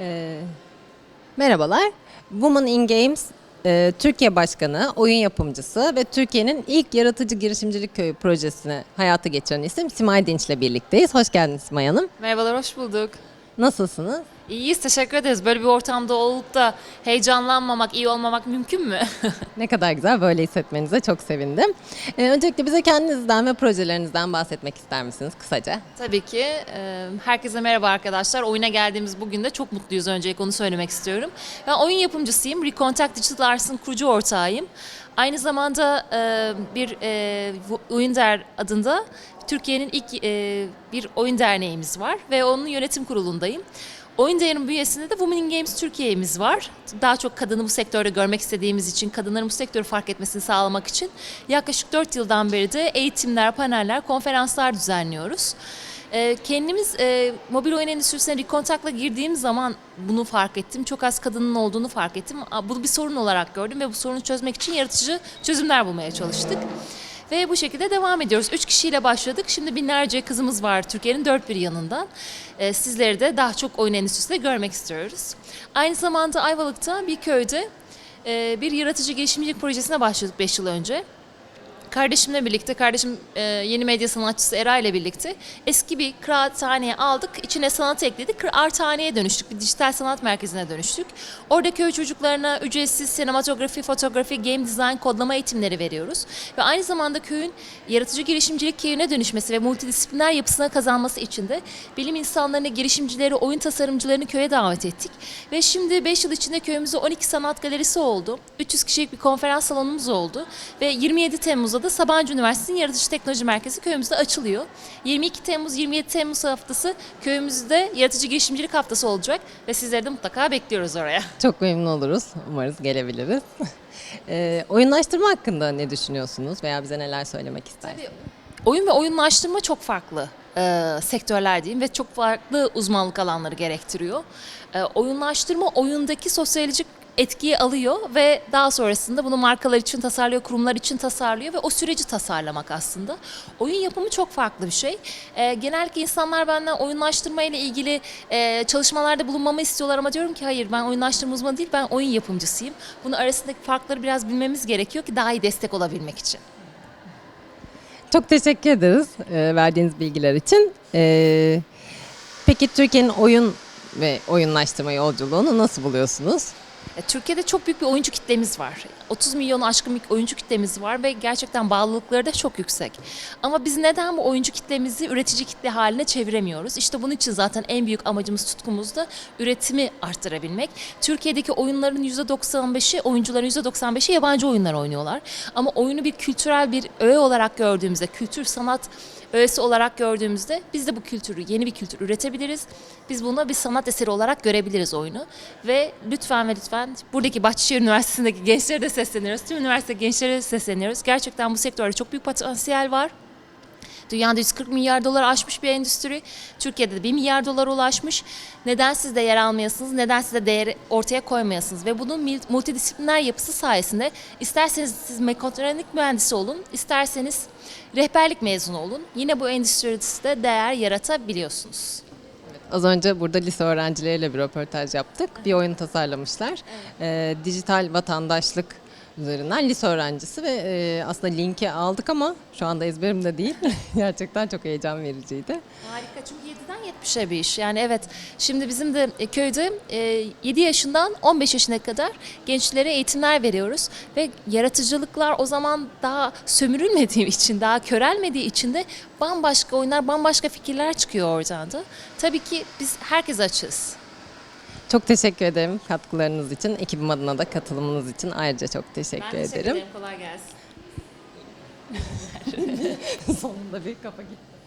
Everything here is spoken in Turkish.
Ee, merhabalar. Women in Games e, Türkiye Başkanı, oyun yapımcısı ve Türkiye'nin ilk yaratıcı girişimcilik köyü projesini hayata geçiren isim Simay Dinç ile birlikteyiz. Hoş geldiniz Simay Hanım. Merhabalar, hoş bulduk. Nasılsınız? İyiyiz, teşekkür ederiz. Böyle bir ortamda olup da heyecanlanmamak, iyi olmamak mümkün mü? Ne kadar güzel böyle hissetmenize çok sevindim. Ee, öncelikle bize kendinizden ve projelerinizden bahsetmek ister misiniz kısaca? Tabii ki. Ee, Herkese merhaba arkadaşlar. Oyuna geldiğimiz bugün de çok mutluyuz. Öncelikle onu söylemek istiyorum. Ben oyun yapımcısıyım. Recontact Digital Arts'ın kurucu ortağıyım. Aynı zamanda e, bir e, Oyun Der adında Türkiye'nin ilk e, bir oyun derneğimiz var ve onun yönetim kurulundayım. Oyun Değer'in bünyesinde de Women in Games Türkiye'miz var. Daha çok kadını bu sektörde görmek istediğimiz için, kadınların bu sektörü fark etmesini sağlamak için yaklaşık 4 yıldan beri de eğitimler, paneller, konferanslar düzenliyoruz. Ee, Kendimiz e, mobil oyun endüstrisine Recontact'la girdiğim zaman bunu fark ettim. Çok az kadının olduğunu fark ettim. Bunu bir sorun olarak gördüm ve bu sorunu çözmek için yaratıcı çözümler bulmaya çalıştık. Ve bu şekilde devam ediyoruz. Üç kişiyle başladık. Şimdi binlerce kızımız var Türkiye'nin dört bir yanından. Ee, sizleri de daha çok oyun endüstrisinde görmek istiyoruz. Aynı zamanda Ayvalık'ta bir köyde e, bir yaratıcı girişimcilik projesine başladık 5 yıl önce. Kardeşimle birlikte, kardeşim e, yeni medya sanatçısı Era ile birlikte eski bir kıraathaneye aldık, içine sanat ekledik, kıraathaneye dönüştük, bir dijital sanat merkezine dönüştük. Orada köy çocuklarına ücretsiz sinematografi, fotoğrafi, game design, kodlama eğitimleri veriyoruz. Ve aynı zamanda köyün yaratıcı girişimcilik köyüne dönüşmesi ve multidisipliner yapısına kazanması için de bilim insanlarını, girişimcileri, oyun tasarımcılarını köye davet ettik. Ve şimdi 5 yıl içinde köyümüzde 12 sanat galerisi oldu, 300 kişilik bir konferans salonumuz oldu ve 27 Temmuz'da da Sabancı Üniversitesi'nin Yaratıcı Teknoloji Merkezi köyümüzde açılıyor. 22 Temmuz 27 Temmuz haftası köyümüzde yaratıcı girişimcilik haftası olacak ve sizleri de mutlaka bekliyoruz oraya. Çok memnun oluruz. Umarız gelebiliriz. Ee, oyunlaştırma hakkında ne düşünüyorsunuz veya bize neler söylemek istersiniz? Oyun ve oyunlaştırma çok farklı e, sektörler diyeyim ve çok farklı uzmanlık alanları gerektiriyor. E, oyunlaştırma oyundaki sosyolojik etkiyi alıyor ve daha sonrasında bunu markalar için tasarlıyor, kurumlar için tasarlıyor ve o süreci tasarlamak aslında. Oyun yapımı çok farklı bir şey. E, genellikle insanlar benden oyunlaştırma ile ilgili e, çalışmalarda bulunmamı istiyorlar ama diyorum ki hayır ben oyunlaştırma uzmanı değil ben oyun yapımcısıyım. Bunun arasındaki farkları biraz bilmemiz gerekiyor ki daha iyi destek olabilmek için. Çok teşekkür ederiz e, verdiğiniz bilgiler için. E, peki Türkiye'nin oyun ve oyunlaştırma yolculuğunu nasıl buluyorsunuz? E, Türkiye'de çok büyük bir oyuncu kitlemiz var. 30 milyonu aşkın bir oyuncu kitlemiz var ve gerçekten bağlılıkları da çok yüksek. Ama biz neden bu oyuncu kitlemizi üretici kitle haline çeviremiyoruz? İşte bunun için zaten en büyük amacımız, tutkumuz da üretimi arttırabilmek. Türkiye'deki oyunların %95'i, oyuncuların %95'i yabancı oyunlar oynuyorlar. Ama oyunu bir kültürel bir öğe olarak gördüğümüzde, kültür sanat öğesi olarak gördüğümüzde biz de bu kültürü, yeni bir kültür üretebiliriz. Biz bunu bir sanat eseri olarak görebiliriz oyunu. Ve lütfen ve lütfen buradaki Bahçeşehir Üniversitesi'ndeki gençlere de sesleniyoruz. Tüm üniversite gençlere sesleniyoruz. Gerçekten bu sektörde çok büyük potansiyel var. Dünyada 140 milyar dolar aşmış bir endüstri. Türkiye'de de 1 milyar dolara ulaşmış. Neden siz de yer almayasınız? Neden siz de değeri ortaya koymayasınız? Ve bunun multidisipliner yapısı sayesinde isterseniz siz mekatronik mühendisi olun, isterseniz rehberlik mezunu olun. Yine bu endüstride değer yaratabiliyorsunuz. Az önce burada lise öğrencileriyle bir röportaj yaptık. Bir oyun tasarlamışlar. E, dijital vatandaşlık üzerinden lise öğrencisi ve e, aslında linki aldık ama şu anda ezberimde değil. Gerçekten çok heyecan vericiydi. Harika çünkü 7'den 70'e bir iş. Yani evet şimdi bizim de e, köyde e, 7 yaşından 15 yaşına kadar gençlere eğitimler veriyoruz. Ve yaratıcılıklar o zaman daha sömürülmediği için, daha körelmediği için de bambaşka oyunlar, bambaşka fikirler çıkıyor oradan da. Tabii ki biz herkes açız. Çok teşekkür ederim katkılarınız için. Ekibim adına da katılımınız için ayrıca çok teşekkür ederim. Kolay gelsin. Sonunda bir kafa gitti.